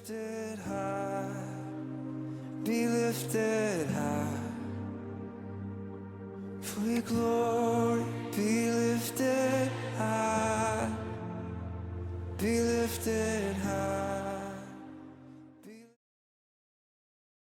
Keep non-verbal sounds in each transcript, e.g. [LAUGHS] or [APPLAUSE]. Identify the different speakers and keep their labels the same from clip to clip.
Speaker 1: lifted high, be lifted high. For your glory, be lifted high, be lifted high.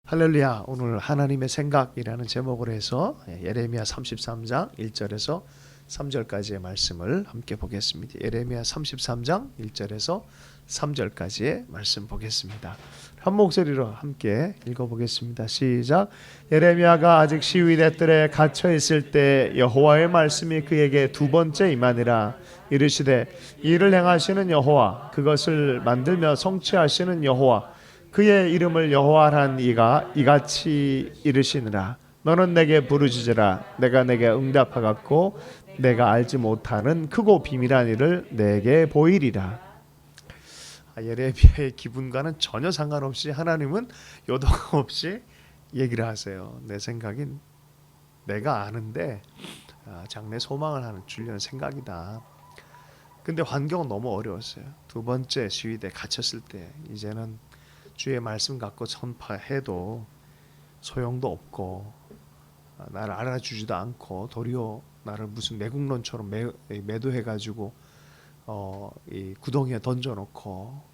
Speaker 2: 할렐루야. 오늘 하나님의 생각이라는 제목으로 해서 예레미야 33장 1절에서 3절까지의 말씀을 함께 보겠습니다. 예레미야 33장 1절에서 3절까지의 말씀 보겠습니다. 한 목소리로 함께 읽어보겠습니다. 시작. 예레미야가 아직 시위대 뜰에 갇혀 있을 때 여호와의 말씀이 그에게 두 번째 임하니라 이르시되 이를 행하시는 여호와 그것을 만들며 성취하시는 여호와 그의 이름을 여호와란 이가 이같이 이르시느라 너는 내게 부르짖으라 내가 내게 응답하겠고 내가 알지 못하는 크고 비밀한 일을 내게 보이리라 아, 예레미야의 기분과는 전혀 상관없이 하나님은 요동 없이 얘기를 하세요. 내 생각인 내가 아는데 아, 장래 소망을 하는 주려는 생각이다. 근데 환경은 너무 어려웠어요. 두 번째 시위대 갇혔을 때 이제는 주의 말씀 갖고 선파해도 소용도 없고 아, 나를 알아주지도 않고 도리어 나를 무슨 매국론처럼 매, 매도해가지고 어, 이 구덩이에 던져놓고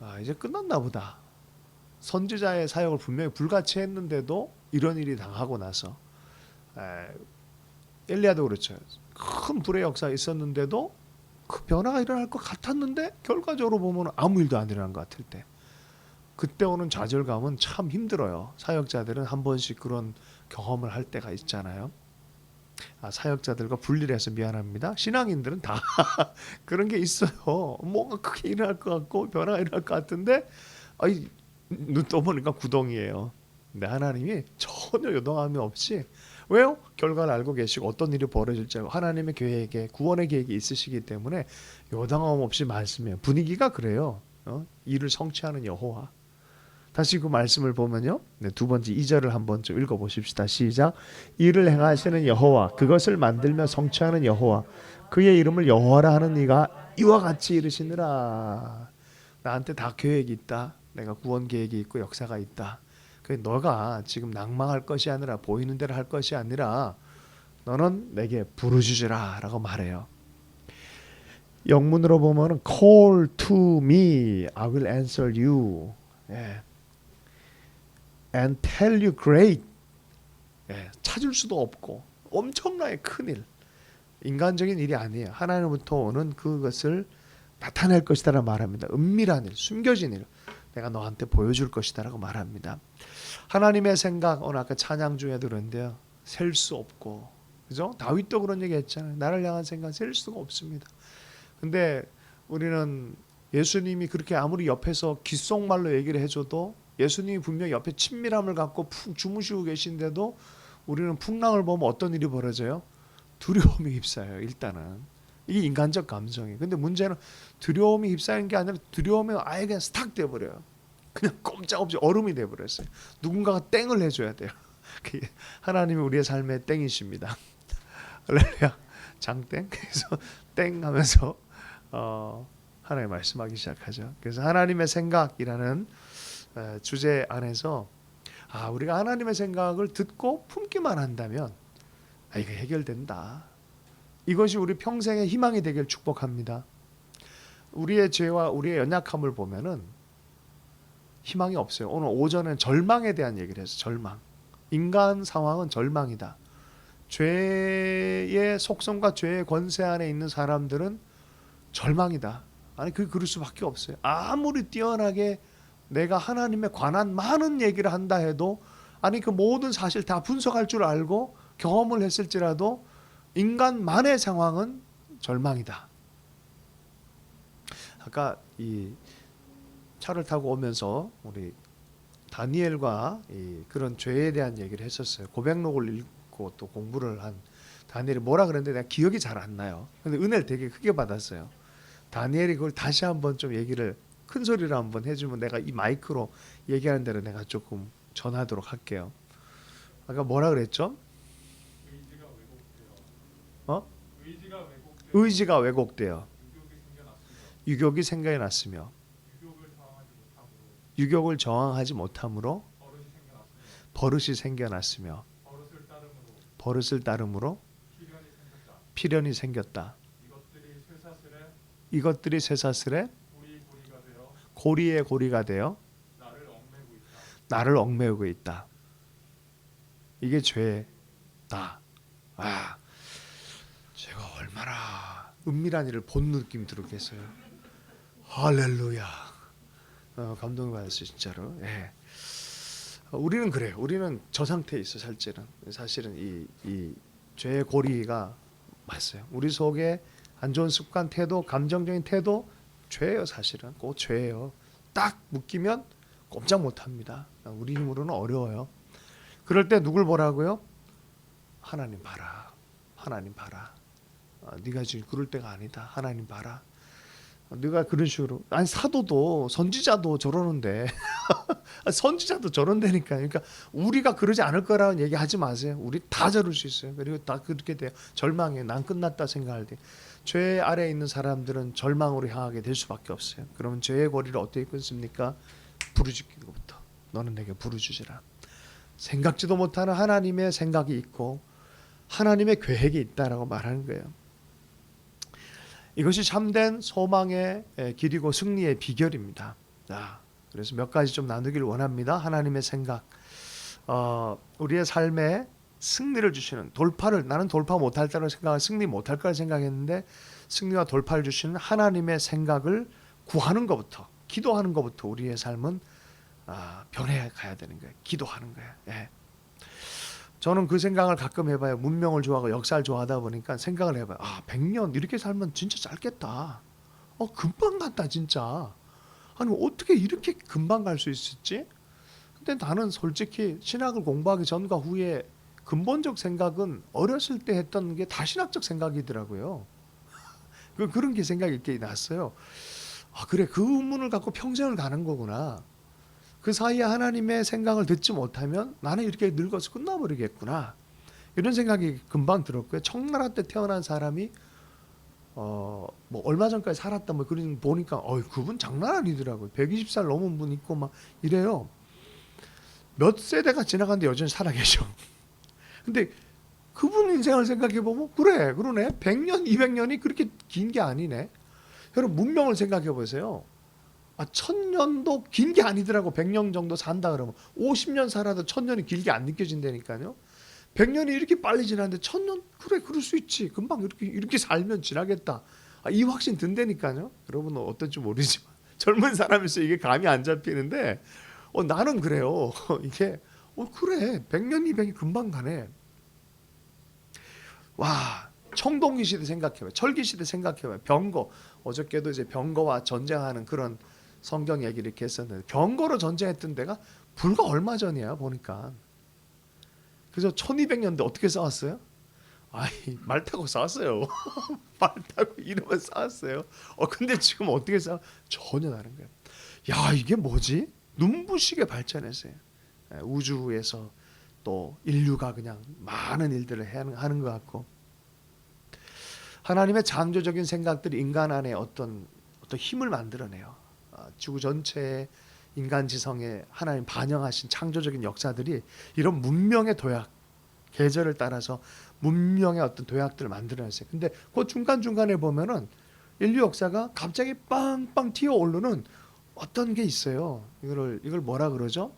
Speaker 2: 아, 이제 끝났나 보다. 선지자의 사역을 분명히 불같이 했는데도 이런 일이 당하고 나서 에, 엘리야도 그렇죠. 큰 불의 역사가 있었는데도 그 변화가 일어날 것 같았는데 결과적으로 보면 아무 일도 안 일어난 것 같을 때 그때 오는 좌절감은 참 힘들어요. 사역자들은 한 번씩 그런 경험을 할 때가 있잖아요. 아, 사역자들과 분리해서 미안합니다. 신앙인들은 다 [LAUGHS] 그런 게 있어요. 뭔가 크게 일어날 것 같고 변화가 일어날 것 같은데 아이 눈 떠보니까 구덩이에요. 근데 하나님이 전혀 요동함이 없이 왜요? 결과를 알고 계시고 어떤 일이 벌어질지 알고 하나님의 계획에 구원의 계획이 있으시기 때문에 요동함 없이 말씀해요. 분위기가 그래요. 어? 일을 성취하는 여호와. 다시 그 말씀을 보면요. 네, 두 번째 이절을 한번 좀 읽어 보십시다. 시작. 일을 행하시는 여호와 그것을 만들며 성취하는 여호와 그의 이름을 여호와라 하는 이가 이와 같이 이르시느라. 나한테 다 계획이 있다. 내가 구원 계획이 있고 역사가 있다. 그 너가 지금 낭망할 것이 아니라 보이는 대로 할 것이 아니라 너는 내게 부르짖으라라고 말해요. 영문으로 보면은 call to me, I will answer you. 예. And tell you great. 예, 찾을 수도 없고 엄청나게 큰 일. 인간적인 일이 아니에요. 하나님부터 오는 그것을 나타낼 것이다라 말합니다. 은밀한 일, 숨겨진 일. 내가 너한테 보여줄 것이다라고 말합니다. 하나님의 생각 오늘 아까 찬양 중에도 그런데요. 셀 수 없고 그죠? 다윗도 그런 얘기 했잖아요. 나를 향한 생각 셀 수가 없습니다. 근데 우리는 예수님이 그렇게 아무리 옆에서 귓속말로 얘기를 해줘도 예수님이 분명 히 옆에 친밀함을 갖고 푹 주무시고 계신데도 우리는 풍랑을 보면 어떤 일이 벌어져요? 두려움이 휩싸여요. 일단은 이게 인간적 감정이에요. 근데 문제는 두려움이 휩싸이는 게 아니라 두려움이 아예 그냥 스탁 돼 버려요. 그냥 꼼짝없이 얼음이 돼 버렸어요. 누군가가 땡을 해줘야 돼요. [LAUGHS] 하나님이 우리의 삶의 땡이십니다. [LAUGHS] 할렐루야. 장땡. 그래서 땡 하면서 어, 하나님 말씀하기 시작하죠. 그래서 하나님의 생각이라는 어, 주제 안에서 아 우리가 하나님의 생각을 듣고 품기만 한다면 아 이거 해결된다. 이것이 우리 평생의 희망이 되길 축복합니다. 우리의 죄와 우리의 연약함을 보면은 희망이 없어요. 오늘 오전엔 절망에 대한 얘기를 해서 절망. 인간 상황은 절망이다. 죄의 속성과 죄의 권세 안에 있는 사람들은 절망이다. 아니 그 그럴 수밖에 없어요. 아무리 뛰어나게 내가 하나님에 관한 많은 얘기를 한다 해도 아니 그 모든 사실 다 분석할 줄 알고 경험을 했을지라도 인간만의 상황은 절망이다. 아까 이 차를 타고 오면서 우리 다니엘과 이 그런 죄에 대한 얘기를 했었어요. 고백록을 읽고 또 공부를 한 다니엘이 뭐라 그랬는데 내가 기억이 잘 안 나요. 근데 은혜를 되게 크게 받았어요. 다니엘이 그걸 다시 한번 좀 얘기를 큰 소리로 한번 해주면 내가 이 마이크로 얘기하는 대로 내가 조금 전하도록 할게요. 아까 뭐라 그랬죠?
Speaker 3: 의지가 왜곡되어
Speaker 2: 어?
Speaker 3: 의지가 왜곡되어
Speaker 2: 의지가 왜곡되어
Speaker 3: 유격이
Speaker 2: 생각이 났으며
Speaker 3: 유격을
Speaker 2: 저항하지 못함으로
Speaker 3: 버릇이 생겨났으며 버릇을 따름으로
Speaker 2: 버릇을 따름으로
Speaker 3: 필연이 생겼다.
Speaker 2: 필연이 생겼다.
Speaker 3: 이것들이 쇠사슬에
Speaker 2: 이것들이 쇠사슬에 고리에 고리가 되어
Speaker 3: 나를 얽매고 있다.
Speaker 2: 나를 얽매우고 있다. 이게 죄다. 아, 제가 얼마나 은밀한 일을 본 느낌이 들었겠어요. 할렐루야. 어, 감동을 받았어요, 진짜로. 예. 어, 우리는 그래요. 우리는 저 상태에 있어, 실제는. 사실은 이, 이 죄의 고리가 맞어요. 우리 속에 안 좋은 습관, 태도, 감정적인 태도, 죄예요, 사실은. 꼭 죄예요. 딱 묶이면 꼼짝 못 합니다. 우리 힘으로는 어려워요. 그럴 때 누굴 보라고요? 하나님 봐라. 하나님 봐라. 어, 네가 지금 그럴 때가 아니다. 하나님 봐라. 어, 네가 그런 식으로 아니 사도도 선지자도 저러는데 [LAUGHS] 선지자도 저런다니까. 그러니까 우리가 그러지 않을 거라는 얘기 하지 마세요. 우리 다 저럴 수 있어요. 그리고 다 그렇게 돼요. 절망해. 난 끝났다 생각할 때. 죄 아래에 있는 사람들은 절망으로 향하게 될 수밖에 없어요. 그러면 죄의 고리를 어떻게 끊습니까? 부르짖기는 것부터. 너는 내게 부르짖으라. 생각지도 못하는 하나님의 생각이 있고 하나님의 계획이 있다라고 말하는 거예요. 이것이 참된 소망의 에, 길이고 승리의 비결입니다. 자, 그래서 몇 가지 좀 나누길 원합니다. 하나님의 생각, 어, 우리의 삶에 승리를 주시는 돌파를 나는 돌파 못할 거라 생각, 승리 못할 거라 생각했는데 승리와 돌파를 주시는 하나님의 생각을 구하는 것부터, 기도하는 것부터 우리의 삶은 아, 변해 가야 되는 거예요. 기도하는 거예요. 예. 저는 그 생각을 가끔 해봐요. 문명을 좋아하고 역사를 좋아하다 보니까 생각을 해봐요. 아, 100년 이렇게 살면 진짜 짧겠다. 어, 금방 갔다 진짜. 아니 어떻게 이렇게 금방 갈 수 있었지? 근데 나는 솔직히 신학을 공부하기 전과 후에 근본적 생각은 어렸을 때 했던 게 다신학적 생각이더라고요. [LAUGHS] 그 그런 게 생각이 이렇게 났어요. 아 그래 그 의문을 갖고 평생을 가는 거구나. 그 사이에 하나님의 생각을 듣지 못하면 나는 이렇게 늙어서 끝나버리겠구나. 이런 생각이 금방 들었고요. 청나라 때 태어난 사람이 어 뭐 얼마 전까지 살았다 뭐 그런 거 보니까 어 그분 장난 아니더라고요. 120살 넘은 분 있고 막 이래요. 몇 세대가 지나갔는데 여전히 살아계셔. 근데 그분 인생을 생각해 보면 그래 그러네. 100년 200년이 그렇게 긴 게 아니네. 여러분 문명을 생각해 보세요. 아, 천년도 긴 게 아니더라고. 100년 정도 산다 그러면 50년 살아도 천년이 길게 안 느껴진다니까요. 100년이 이렇게 빨리 지났는데 천년 그래 그럴 수 있지. 금방 이렇게 이렇게 살면 지나겠다. 아, 이 확신 든다니까요. 여러분은 어떨지 모르지만 [LAUGHS] 젊은 사람에서 이게 감이 안 잡히는데 어, 나는 그래요. [LAUGHS] 이게 어 그래 100년 200년 금방 가네. 와 청동기 시대 생각해봐요. 철기 시대 생각해봐요. 병거 어저께도 이제 병거와 전쟁하는 그런 성경 얘기를 이렇게 했었는데 병거로 전쟁했던 데가 불과 얼마 전이야 보니까. 그래서 1200년대 어떻게 싸웠어요? 아이 말 타고 싸웠어요. [LAUGHS] 말 타고 이러면 싸웠어요. 어 근데 지금 어떻게 싸워? 전혀 다른 거야. 야 이게 뭐지? 눈부시게 발전했어요. 예, 우주에서 또 인류가 그냥 많은 일들을 해- 하는 것 같고 하나님의 창조적인 생각들이 인간 안에 어떤 어떤 힘을 만들어내요. 아, 지구 전체의 인간 지성에 하나님 반영하신 창조적인 역사들이 이런 문명의 도약 계절을 따라서 문명의 어떤 도약들을 만들어냈어요. 근데 그 중간 중간에 보면은 인류 역사가 갑자기 빵빵 튀어 오르는 어떤 게 있어요. 이거를 이걸 뭐라 그러죠?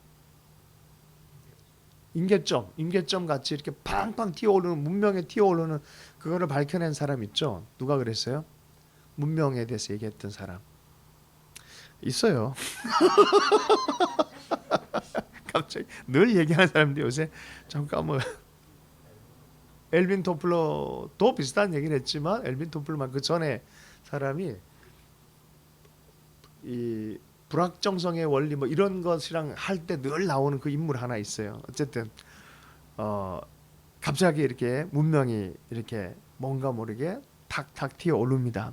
Speaker 2: 임계점, 임계점 같이 이렇게 팡팡 튀어오르는 문명에 튀어오르는 그거를 밝혀낸 사람 있죠. 누가 그랬어요? 문명에 대해서 얘기했던 사람 있어요. [LAUGHS] 갑자기 늘 얘기하는 사람들 요새 잠깐 뭐 엘빈 토플러도 비슷한 얘기를 했지만 엘빈 토플러만 그 전에 사람이 이 불확정성의 원리 뭐 이런 것이랑 할 때 늘 나오는 그 인물 하나 있어요. 어쨌든 어 갑자기 이렇게 문명이 이렇게 뭔가 모르게 탁탁 튀어 오릅니다.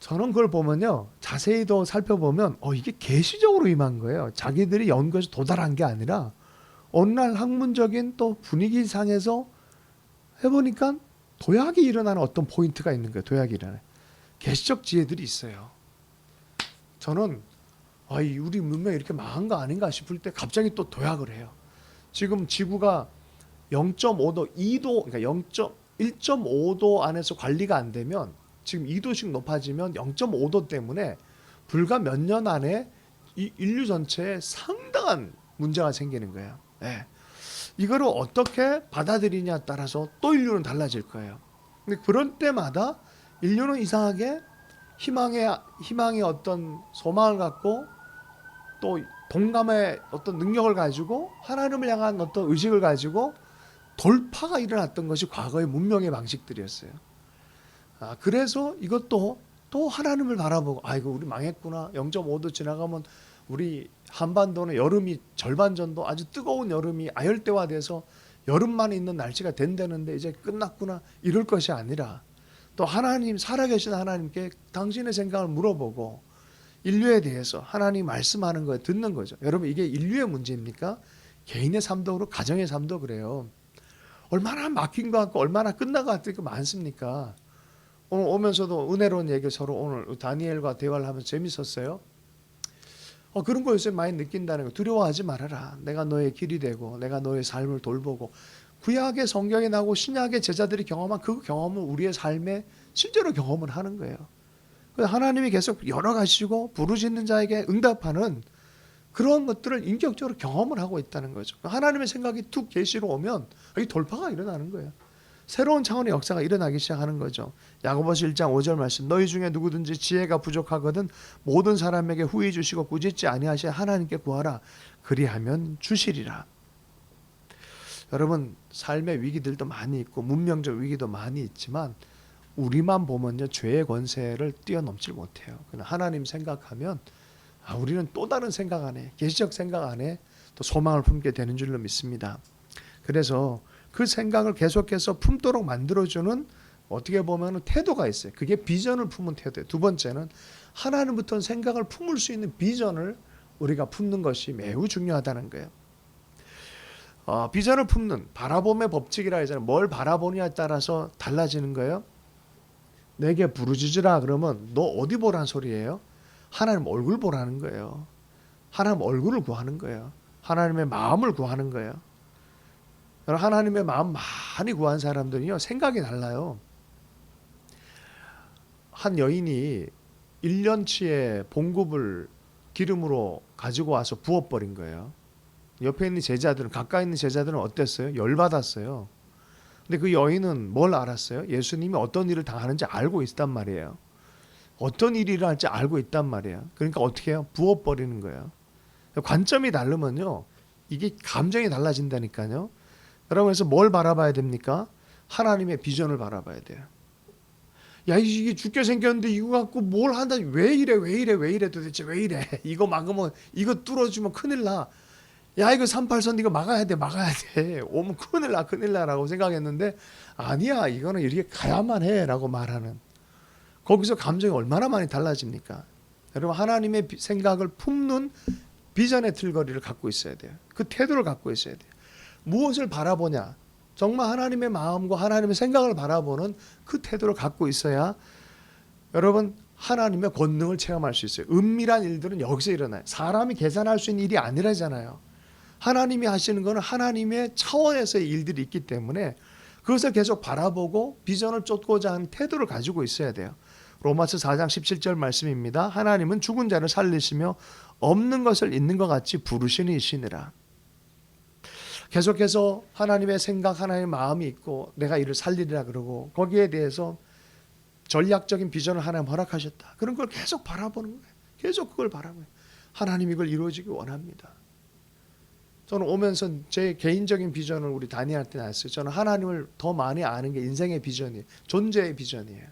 Speaker 2: 저는 그걸 보면요 자세히 더 살펴보면 어 이게 계시적으로 임한 거예요. 자기들이 연구해서 도달한 게 아니라 어느 날 학문적인 또 분위기 상에서 해보니까 도약이 일어나는 어떤 포인트가 있는 거예요. 도약이 일어나. 계시적 지혜들이 있어요. 저는 아, 이 우리 문명이 이렇게 망한 거 아닌가 싶을 때 갑자기 또 도약을 해요. 지금 지구가 0.5도, 2도, 그러니까 0. 1.5도 안에서 관리가 안 되면 지금 2도씩 높아지면 0.5도 때문에 불과 몇 년 안에 이 인류 전체에 상당한 문제가 생기는 거예요. 예. 이거를 어떻게 받아들이냐에 따라서 또 인류는 달라질 거예요. 근데 그런 때마다 인류는 이상하게 희망의 희망의 어떤 소망을 갖고 또 동감의 어떤 능력을 가지고 하나님을 향한 어떤 의식을 가지고 돌파가 일어났던 것이 과거의 문명의 방식들이었어요. 아, 그래서 이것도 또 하나님을 바라보고 아이고 우리 망했구나. 0.5도 지나가면 우리 한반도는 여름이 절반 정도 아주 뜨거운 여름이 아열대화 돼서 여름만 있는 날씨가 된다는데 이제 끝났구나. 이럴 것이 아니라 또 하나님 살아계신 하나님께 당신의 생각을 물어보고 인류에 대해서 하나님 말씀하는 거에 듣는 거죠. 여러분 이게 인류의 문제입니까? 개인의 삶도 그렇고 가정의 삶도 그래요. 얼마나 막힌 것 같고 얼마나 끝나고 같은 게 많습니까? 오늘 오면서도 은혜로운 얘기 서로 오늘 다니엘과 대화를 하면서 재밌었어요. 어, 그런 거 요새 많이 느낀다는 거 두려워하지 말아라. 내가 너의 길이 되고 내가 너의 삶을 돌보고 구약의 성경에 나오고 신약의 제자들이 경험한 그 경험을 우리의 삶에 실제로 경험을 하는 거예요. 그래서 하나님이 계속 열어가시고 부르짖는 자에게 응답하는 그런 것들을 인격적으로 경험을 하고 있다는 거죠. 하나님의 생각이 툭 계시로 오면 이 돌파가 일어나는 거예요. 새로운 차원의 역사가 일어나기 시작하는 거죠. 야고보서 1장 5절 말씀 너희 중에 누구든지 지혜가 부족하거든 모든 사람에게 후히 주시고 꾸짖지 아니하시 하나님께 구하라 그리하면 주시리라. 여러분 삶의 위기들도 많이 있고 문명적 위기도 많이 있지만 우리만 보면요 죄의 권세를 뛰어넘질 못해요. 그러나 하나님 생각하면 아, 우리는 또 다른 생각 안에 계시적 생각 안에 또 소망을 품게 되는 줄로 믿습니다. 그래서 그 생각을 계속해서 품도록 만들어주는 어떻게 보면 태도가 있어요. 그게 비전을 품은 태도예요. 두 번째는 하나님부터 생각을 품을 수 있는 비전을 우리가 품는 것이 매우 중요하다는 거예요. 어, 비전을 품는 바라봄의 법칙이라 하잖아요. 뭘 바라보냐에 따라서 달라지는 거예요. 내게 부르짖으라 그러면 너 어디 보란 소리예요? 하나님 얼굴 보라는 거예요. 하나님 얼굴을 구하는 거예요. 하나님의 마음을 구하는 거예요. 하나님의 마음 많이 구한 사람들이요 생각이 달라요. 한 여인이 1년치의 봉급을 기름으로 가지고 와서 부어버린 거예요. 옆에 있는 제자들은 가까이 있는 제자들은 어땠어요? 열받았어요. 근데 그 여인은 뭘 알았어요? 예수님이 어떤 일을 당하는지 알고 있단 말이에요. 어떤 일이 일어날지 알고 있단 말이에요. 그러니까 어떻게 해요? 부어버리는 거예요. 관점이 다르면요. 이게 감정이 달라진다니까요. 여러분 그래서 뭘 바라봐야 됩니까? 하나님의 비전을 바라봐야 돼요. 야 이게 죽게 생겼는데 이거 갖고 뭘 한다? 왜 이래? 왜 이래? 왜 이래? 도대체 왜 이래? [LAUGHS] 이거 막으면 이거 뚫어주면 큰일 나. 야 이거 38선 이거 막아야 돼 막아야 돼. 오면 큰일 나 큰일 나라고 생각했는데 아니야 이거는 이렇게 가야만 해라고 말하는. 거기서 감정이 얼마나 많이 달라집니까? 여러분 하나님의 비- 생각을 품는 비전의 틀거리를 갖고 있어야 돼요. 그 태도를 갖고 있어야 돼요. 무엇을 바라보냐? 정말 하나님의 마음과 하나님의 생각을 바라보는 그 태도를 갖고 있어야 여러분 하나님의 권능을 체험할 수 있어요. 은밀한 일들은 여기서 일어나요. 사람이 계산할 수 있는 일이 아니라잖아요 하나님이 하시는 것은 하나님의 차원에서의 일들이 있기 때문에 그것을 계속 바라보고 비전을 쫓고자 하는 태도를 가지고 있어야 돼요. 로마서 4장 17절 말씀입니다. 하나님은 죽은 자를 살리시며 없는 것을 있는 것 같이 부르시는 이시니라. 계속해서 하나님의 생각, 하나님의 마음이 있고 내가 이를 살리리라 그러고 거기에 대해서 전략적인 비전을 하나님 허락하셨다. 그런 걸 계속 바라보는 거예요. 계속 그걸 바라보는 거예요. 하나님 이걸 이루어지기 원합니다. 저는 오면서 제 개인적인 비전을 우리 다니엘한테 놨어요. 저는 하나님을 더 많이 아는 게 인생의 비전이에요. 존재의 비전이에요.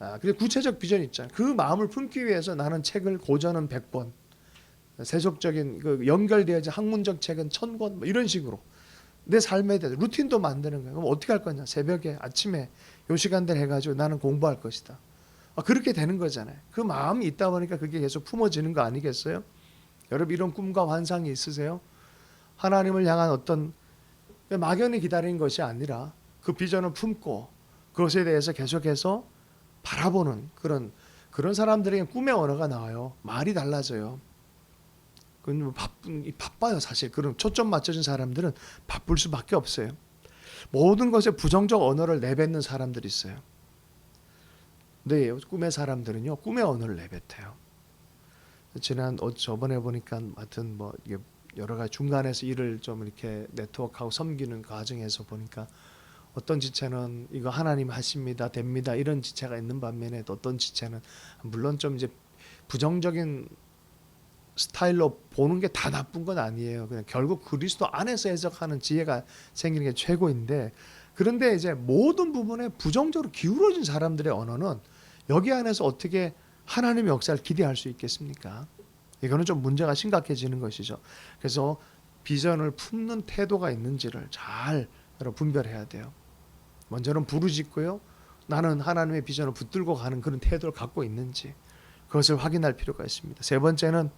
Speaker 2: 아, 그리고 구체적 비전이 있잖아요. 그 마음을 품기 위해서 나는 책을 고전은 100권, 세속적인 그 연결되어진 학문적 책은 1000권 뭐 이런 식으로 내 삶에 대해서 루틴도 만드는 거예요. 그럼 어떻게 할 거냐? 새벽에 아침에 요 시간들 해 가지고 나는 공부할 것이다. 아, 그렇게 되는 거잖아요. 그 마음이 있다 보니까 그게 계속 품어지는 거 아니겠어요? 여러분 이런 꿈과 환상이 있으세요? 하나님을 향한 어떤 막연히 기다리는 것이 아니라 그 비전을 품고 그것에 대해서 계속해서 바라보는 그런 그런 사람들에게 꿈의 언어가 나와요. 말이 달라져요. 그건 뭐 바쁜 이 바빠요 사실. 그런 초점 맞춰진 사람들은 바쁠 수밖에 없어요. 모든 것에 부정적 언어를 내뱉는 사람들이 있어요. 근데 꿈의 사람들은요 꿈의 언어를 내뱉어요. 지난 어, 저번에 보니까 하여튼 뭐 이게 여러 가지 중간에서 일을 좀 이렇게 네트워크하고 섬기는 과정에서 보니까 어떤 지체는 이거 하나님 하십니다 됩니다 이런 지체가 있는 반면에 또 어떤 지체는 물론 좀 이제 부정적인 스타일로 보는 게 다 나쁜 건 아니에요. 그냥 결국 그리스도 안에서 해석하는 지혜가 생기는 게 최고인데 그런데 이제 모든 부분에 부정적으로 기울어진 사람들의 언어는 여기 안에서 어떻게 하나님의 역사를 기대할 수 있겠습니까? 이거는 좀 문제가 심각해지는 것이죠. 그래서 비전을 품는 태도가 있는지를 잘 분별해야 돼요. 먼저는 부르짖고요. 나는 하나님의 비전을 붙들고 가는 그런 태도를 갖고 있는지 그것을 확인할 필요가 있습니다. 세 번째는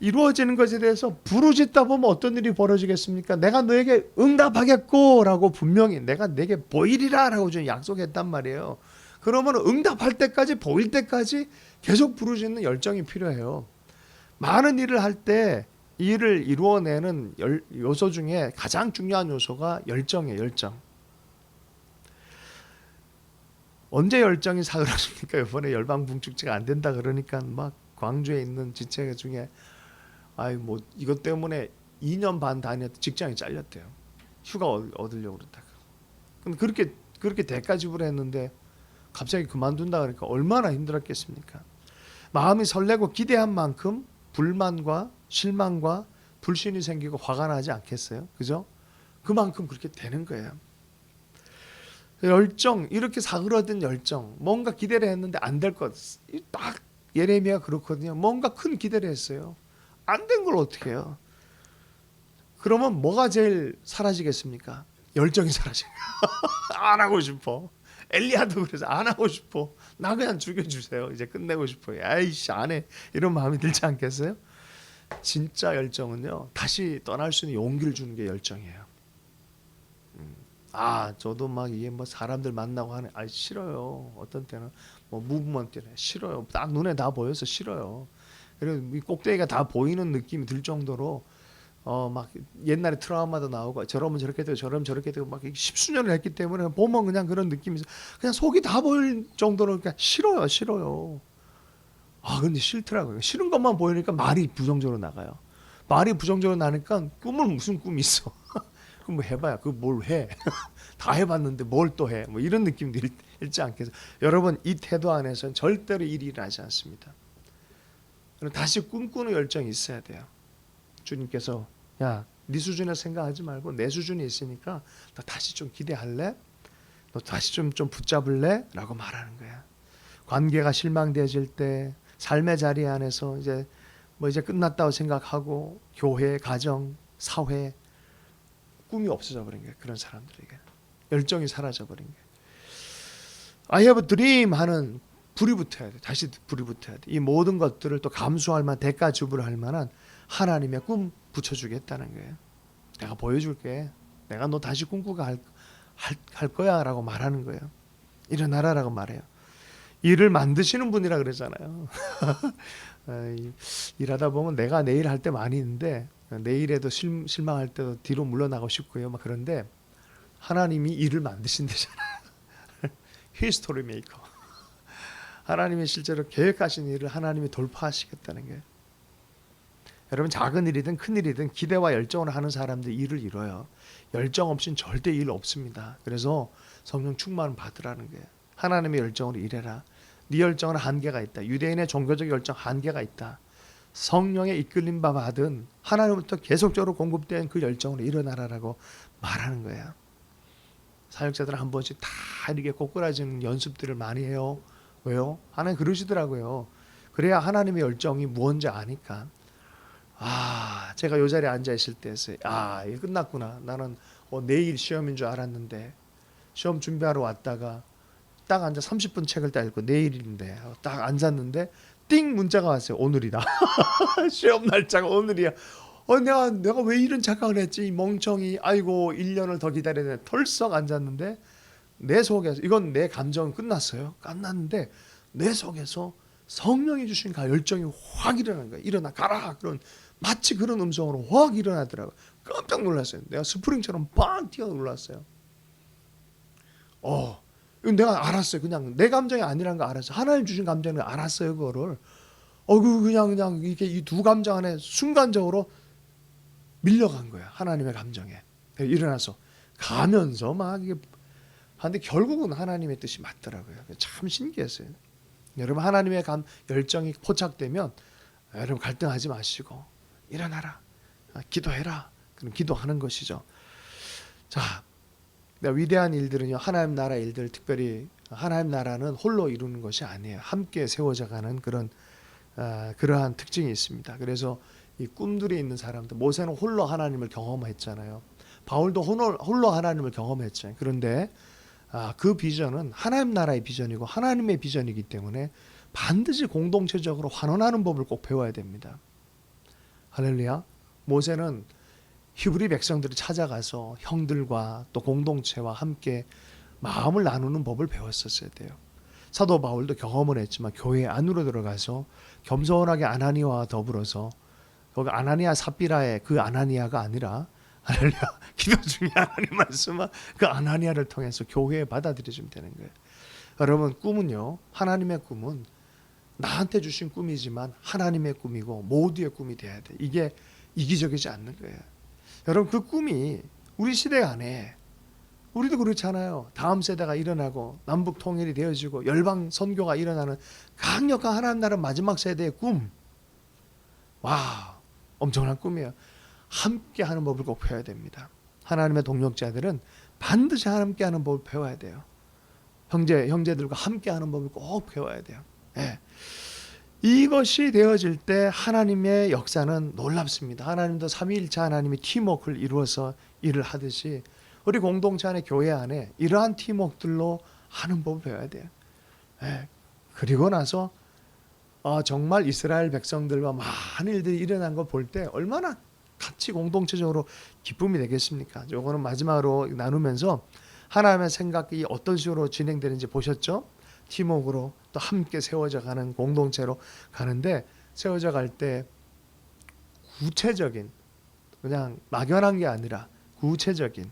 Speaker 2: 이루어지는 것에 대해서 부르짖다 보면 어떤 일이 벌어지겠습니까? 내가 너에게 응답하겠고라고 분명히 내가 내게 보이리라라고 좀 약속했단 말이에요. 그러면 응답할 때까지 보일 때까지 계속 부르짖는 열정이 필요해요. 많은 일을 할 때 일을 이루어내는 열- 요소 중에 가장 중요한 요소가 열정이에요. 열정. 언제 열정이 사그라집니까? 이번에 열방붕축제가 안 된다 그러니까 막 광주에 있는 지체 중에 아이 뭐 이것 때문에 2년 반 다녔던 직장이 잘렸대요. 휴가 얻- 얻으려고 그러다가. 근데 그렇게 그렇게 대가 지불했는데 갑자기 그만둔다 그러니까 얼마나 힘들었겠습니까? 마음이 설레고 기대한 만큼 불만과 실망과 불신이 생기고 화가 나지 않겠어요? 그죠? 그만큼 그렇게 되는 거예요. 열정 이렇게 사그러든 열정 뭔가 기대를 했는데 안 될 것 딱 예레미야 그렇거든요. 뭔가 큰 기대를 했어요. 안 된 걸 어떻게 해요? 그러면 뭐가 제일 사라지겠습니까? 열정이 사라져. [LAUGHS] 안 하고 싶어. 엘리야도 그래서 안 하고 싶어. 나 그냥 죽여주세요. 이제 끝내고 싶어요. 아이씨 안 해. 이런 마음이 들지 않겠어요? 진짜 열정은요. 다시 떠날 수 있는 용기를 주는 게 열정이에요. 음. 아 저도 막 이게 뭐 사람들 만나고 하는 아 싫어요. 어떤 때는 뭐 무브먼트네 싫어요. 딱 눈에 다 보여서 싫어요. 그리고 이 꼭대기가 다 보이는 느낌이 들 정도로 어 막 옛날에 트라우마도 나오고 저러면 저렇게 되고 저러면 저렇게 되고 막 십수년을 했기 때문에 보면 그냥 그런 느낌이 있어. 그냥 속이 다 보일 정도로 그냥 싫어요, 싫어요. 아 근데 싫더라고요. 싫은 것만 보이니까 말이 부정적으로 나가요. 말이 부정적으로 나니까 꿈은 무슨 꿈이 있어. [LAUGHS] 그럼 뭐 해봐야 그 뭘 해. [LAUGHS] 다 해봤는데 뭘 또 해. 뭐 이런 느낌이 들, 들지 않겠어요. 여러분 이 태도 안에서는 절대로 일이 일어나지 않습니다. 그럼 다시 꿈꾸는 열정이 있어야 돼요. 주님께서 야, 네 수준에 생각하지 말고 내 수준이 있으니까 너 다시 좀 기대할래? 너 다시 좀 좀 붙잡을래? 라고 말하는 거야. 관계가 실망되어질 때 삶의 자리 안에서 이제 뭐 이제 끝났다고 생각하고 교회, 가정, 사회 꿈이 없어져 버린 거야. 그런 사람들에게 열정이 사라져 버린 거야. I have a dream 하는 불이 붙어야 돼. 다시 불이 붙어야 돼. 이 모든 것들을 또 감수할 만 대가 지불할 만한 하나님의 꿈 붙여주겠다는 거예요. 내가 보여줄게. 내가 너 다시 꿈꾸게 할, 할, 할 거야 라고 말하는 거예요. 일어나라라고 말해요. 일을 만드시는 분이라 그러잖아요. [LAUGHS] 아, 이- 일하다 보면 내가 내일 할 때 많이 있는데 내일에도 실, 실망할 때도 뒤로 물러나고 싶고요. 막 그런데 하나님이 일을 만드신대잖아요. [LAUGHS] 히스토리 메이커. 하나님이 실제로 계획하신 일을 하나님이 돌파하시겠다는 거예요. 여러분 작은 일이든 큰 일이든 기대와 열정을 하는 사람들 일을 이뤄요. 열정 없이는 절대 일 없습니다. 그래서 성령 충만을 받으라는 거예요. 하나님의 열정으로 일해라. 네 열정은 한계가 있다. 유대인의 종교적 열정 한계가 있다. 성령의 이끌림 바 받은 하나님부터 계속적으로 공급된 그 열정으로 일어나라라고 말하는 거예요. 사역자들은 한 번씩 다 이렇게 꼬꾸라지는 연습들을 많이 해요. 왜요? 하나님 그러시더라고요. 그래야 하나님의 열정이 무언지 아니까. 아, 제가 요 자리에 앉아 있을 때였어요. 아, 이게 끝났구나. 나는 어, 내일 시험인 줄 알았는데 시험 준비하러 왔다가 딱 앉아 30분 책을 딱 읽고 내일인데 딱 앉았는데 띵 문자가 왔어요. 오늘이다. [LAUGHS] 시험 날짜가 오늘이야. 어 내가 내가 왜 이런 착각을 했지? 이 멍청이. 아이고 1년을 더 기다려야 돼. 털썩 앉았는데 내 속에서 이건 내 감정은 끝났어요. 끝났는데 내 속에서 성령이 주신 가 열정이 확 일어나는 거야. 일어나 가라 그런 마치 그런 음성으로 확 일어나더라고. 깜짝 놀랐어요. 내가 스프링처럼 빵 뛰어 놀랐어요. 어, 내가 알았어요. 그냥 내 감정이 아니라는 거 알았어요. 하나님 주신 감정을 알았어요. 그거를. 어, 그 그냥 그냥 이게 이 두 감정 안에 순간적으로 밀려간 거야. 하나님의 감정에 일어나서 가면서 막 이게 하는데 결국은 하나님의 뜻이 맞더라고요. 참 신기했어요. 여러분 하나님의 감 열정이 포착되면 여러분 갈등하지 마시고 일어나라, 아, 기도해라. 그럼 기도하는 것이죠. 자, 위대한 일들은요 하나님 나라 일들 특별히 하나님 나라는 홀로 이루는 것이 아니에요. 함께 세워져 가는 그런 아, 그러한 특징이 있습니다. 그래서 이 꿈들이 있는 사람들 모세는 홀로 하나님을 경험했잖아요. 바울도 홀로 하나님을 경험했잖아요. 그런데 아, 그 비전은 하나님 나라의 비전이고 하나님의 비전이기 때문에 반드시 공동체적으로 환원하는 법을 꼭 배워야 됩니다. 할렐루야. 모세는 히브리 백성들이 찾아가서 형들과 또 공동체와 함께 마음을 나누는 법을 배웠었어야 돼요. 사도 바울도 경험을 했지만 교회 안으로 들어가서 겸손하게 아나니아와 더불어서 거기 아나니아 삽비라의 그 아나니아가 아니라 [LAUGHS] 할렐루야 기도 중에 하나님 말씀은 그 아나니아를 통해서 교회에 받아들여주면 되는 거예요. 여러분 꿈은요 하나님의 꿈은 나한테 주신 꿈이지만 하나님의 꿈이고 모두의 꿈이 돼야 돼. 이게 이기적이지 않는 거예요. 여러분 그 꿈이 우리 시대 안에 우리도 그렇잖아요. 다음 세대가 일어나고 남북 통일이 되어지고 열방 선교가 일어나는 강력한 하나님 나라 마지막 세대의 꿈. 와, 엄청난 꿈이에요. 함께 하는 법을 꼭 배워야 됩니다. 하나님의 동력자들은 반드시 함께 하는 법을 배워야 돼요. 형제 형제들과 함께 하는 법을 꼭 배워야 돼요. 예. 이것이 되어질 때 하나님의 역사는 놀랍습니다. 하나님도 삼위일체 하나님이 팀워크를 이루어서 일을 하듯이 우리 공동체 안에 교회 안에 이러한 팀워크들로 하는 법을 배워야 돼요. 예. 그리고 나서 어, 정말 이스라엘 백성들과 많은 일들이 일어난 걸 볼 때 얼마나 같이 공동체적으로 기쁨이 되겠습니까? 요거는 마지막으로 나누면서 하나님의 생각이 어떤 식으로 진행되는지 보셨죠? 팀워크로 또 함께 세워져 가는 공동체로 가는데 세워져 갈 때 구체적인 그냥 막연한 게 아니라 구체적인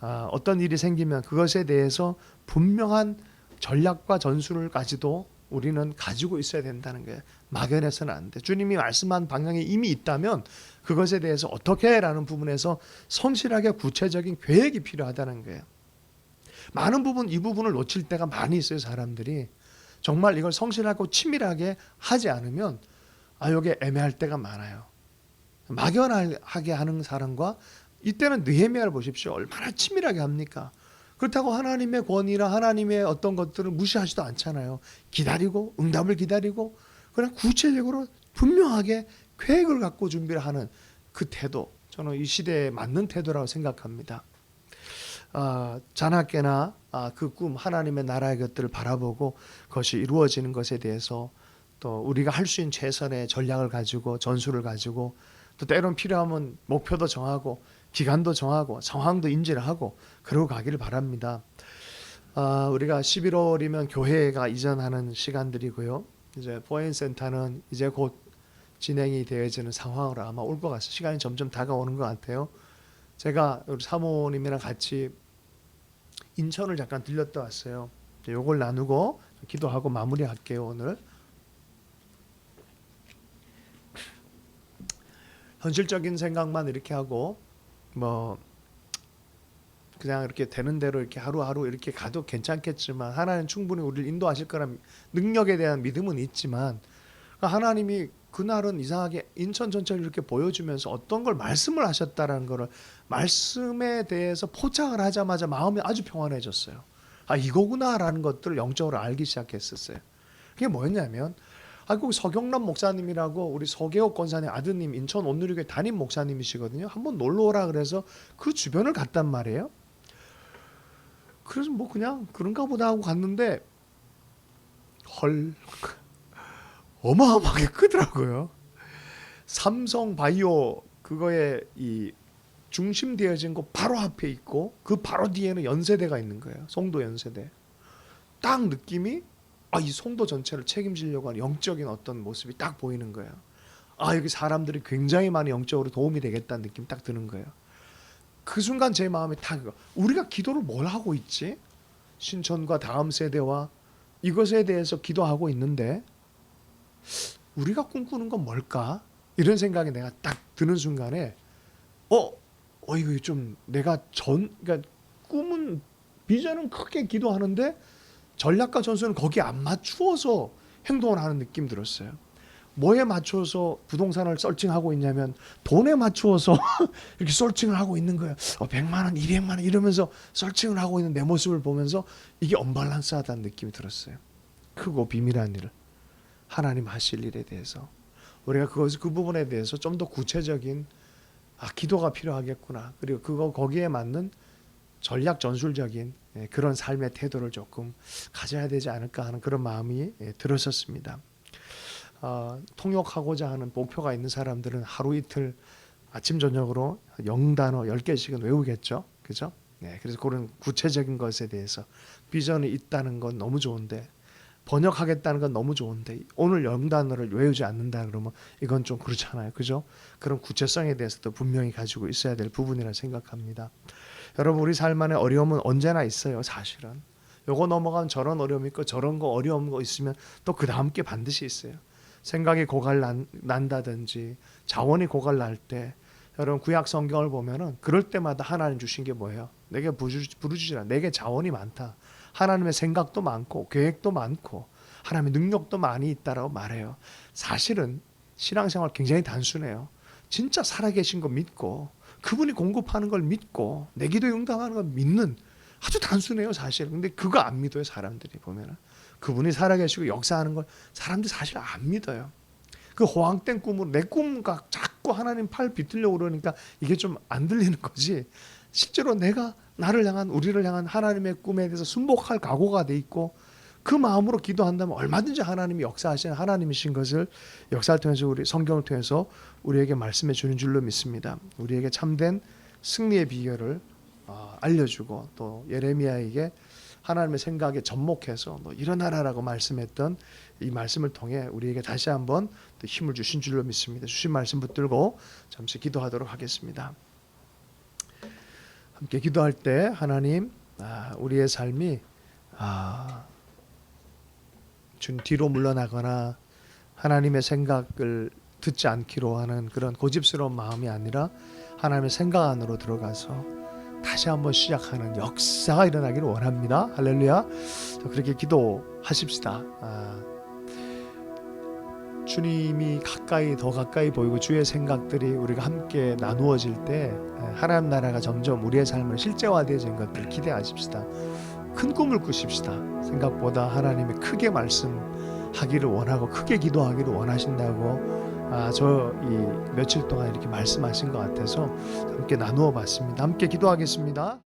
Speaker 2: 아, 어떤 일이 생기면 그것에 대해서 분명한 전략과 전술까지도 우리는 가지고 있어야 된다는 거예요. 막연해서는 안 돼. 주님이 말씀한 방향이 이미 있다면 그것에 대해서 어떻게 해라는 부분에서 성실하게 구체적인 계획이 필요하다는 거예요. 많은 부분 이 부분을 놓칠 때가 많이 있어요 사람들이 정말 이걸 성실하고 치밀하게 하지 않으면 아 이게 애매할 때가 많아요. 막연하게 하는 사람과 이때는 느헤미야를 보십시오. 얼마나 치밀하게 합니까? 그렇다고 하나님의 권위나 하나님의 어떤 것들을 무시하지도 않잖아요. 기다리고 응답을 기다리고 그냥 구체적으로 분명하게 계획을 갖고 준비를 하는 그 태도. 저는 이 시대에 맞는 태도라고 생각합니다. 아, 자나깨나 아, 그 꿈 하나님의 나라의 것들을 바라보고 그것이 이루어지는 것에 대해서 또 우리가 할 수 있는 최선의 전략을 가지고 전술을 가지고 또 때론 필요하면 목표도 정하고 기간도 정하고 상황도 인지를 하고 그러고 가기를 바랍니다. 아, 우리가 11월이면 교회가 이전하는 시간들이고요. 이제 보행 센터는 이제 곧 진행이 되어지는 상황으로 아마 올 것 같아요. 시간이 점점 다가오는 것 같아요. 제가 우리 사모님이랑 같이 인천을 잠깐 들렸다 왔어요. 요걸 나누고 기도하고 마무리할게요 오늘. 현실적인 생각만 이렇게 하고 뭐 그냥 이렇게 되는 대로 이렇게 하루하루 이렇게 가도 괜찮겠지만 하나님 충분히 우리를 인도하실 거란 능력에 대한 믿음은 있지만 하나님이 그날은 이상하게 인천 전체를 이렇게 보여주면서 어떤 걸 말씀을 하셨다라는 거를 말씀에 대해서 포착을 하자마자 마음이 아주 평안해졌어요. 아 이거구나라는 것들을 영적으로 알기 시작했었어요. 그게 뭐였냐면 아그 서경남 목사님이라고 우리 서계옥 권사님 아드님 인천 온누리교회 담임 목사님이시거든요. 한번 놀러 오라 그래서 그 주변을 갔단 말이에요. 그래서 뭐 그냥 그런가 보다 하고 갔는데 헐 어마어마하게 크더라고요. 삼성 바이오 그거에 이 중심 되어진 거 바로 앞에 있고 그 바로 뒤에는 연세대가 있는 거예요. 송도 연세대. 딱 느낌이 아, 이 송도 전체를 책임지려고 하는 영적인 어떤 모습이 딱 보이는 거예요. 아, 여기 사람들이 굉장히 많이 영적으로 도움이 되겠다는 느낌 딱 드는 거예요. 그 순간 제 마음에 딱 그거. 우리가 기도를 뭘 하고 있지? 신천과 다음 세대와 이것에 대해서 기도하고 있는데 우리가 꿈꾸는 건 뭘까? 이런 생각이 내가 딱 드는 순간에 어, 어 이거 좀 내가 전 그러니까 꿈은 비전은 크게 기도하는데 전략과 전술은 거기에 안 맞추어서 행동을 하는 느낌 들었어요. 뭐에 맞춰서 부동산을 썰칭하고 있냐면 돈에 맞추어서 [LAUGHS] 이렇게 썰칭을 하고 있는 거예요. 어, 100만 원, 200만 원 이러면서 썰칭을 하고 있는 내 모습을 보면서 이게 언밸런스하다는 느낌이 들었어요. 크고 비밀한 일을 하나님 하실 일에 대해서 우리가 그것 그 부분에 대해서 좀 더 구체적인 아 기도가 필요하겠구나. 그리고 그거 거기에 맞는 전략 전술적인 예, 그런 삶의 태도를 조금 가져야 되지 않을까 하는 그런 마음이 예, 들었었습니다. 어, 통역하고자 하는 목표가 있는 사람들은 하루 이틀 아침 저녁으로 영단어 10개씩은 외우겠죠. 그죠? 네, 그래서 그런 구체적인 것에 대해서 비전이 있다는 건 너무 좋은데 번역하겠다는 건 너무 좋은데 오늘 영단어를 외우지 않는다 그러면 이건 좀 그렇잖아요. 그죠? 그런 구체성에 대해서도 분명히 가지고 있어야 될 부분이라 생각합니다. 여러분 우리 삶 안에 어려움은 언제나 있어요. 사실은. 요거 넘어가면 저런 어려움이 있고 저런 거 어려운 거 있으면 또 그 다음 게 반드시 있어요. 생각이 고갈 난, 난다든지 자원이 고갈 날 때 여러분 구약 성경을 보면은 그럴 때마다 하나님 주신 게 뭐예요? 내게 부르지라 내게 자원이 많다. 하나님의 생각도 많고 계획도 많고 하나님의 능력도 많이 있다라고 말해요. 사실은 신앙생활 굉장히 단순해요. 진짜 살아계신 거 믿고 그분이 공급하는 걸 믿고 내 기도 응답하는 걸 믿는 아주 단순해요 사실. 근데 그거 안 믿어요 사람들이 보면은 그분이 살아계시고 역사하는 걸 사람들이 사실 안 믿어요. 그 호황된 꿈으로 내 꿈과 자꾸 하나님 팔 비틀려고 그러니까 이게 좀 안 들리는 거지. 실제로 내가 나를 향한 우리를 향한 하나님의 꿈에 대해서 순복할 각오가 돼 있고 그 마음으로 기도한다면 얼마든지 하나님이 역사하시는 하나님이신 것을 역사를 통해서 우리 성경을 통해서 우리에게 말씀해 주는 줄로 믿습니다. 우리에게 참된 승리의 비결을 어, 알려주고 또 예레미야에게 하나님의 생각에 접목해서 너 일어나라라고 말씀했던 이 말씀을 통해 우리에게 다시 한번 또 힘을 주신 줄로 믿습니다. 주신 말씀 붙들고 잠시 기도하도록 하겠습니다. 함께 기도할 때 하나님 아, 우리의 삶이 아, 준 뒤로 물러나거나 하나님의 생각을 듣지 않기로 하는 그런 고집스러운 마음이 아니라 하나님의 생각 안으로 들어가서 다시 한번 시작하는 역사가 일어나기를 원합니다. 할렐루야. 자, 그렇게 기도하십시다. 아, 주님이 가까이 더 가까이 보이고 주의 생각들이 우리가 함께 나누어질 때 하나님 나라가 점점 우리의 삶을 실제화되어진 것들 기대하십시다. 큰 꿈을 꾸십시다. 생각보다 하나님이 크게 말씀하기를 원하고 크게 기도하기를 원하신다고 아, 저 이 며칠 동안 이렇게 말씀하신 것 같아서 함께 나누어 봤습니다. 함께 기도하겠습니다.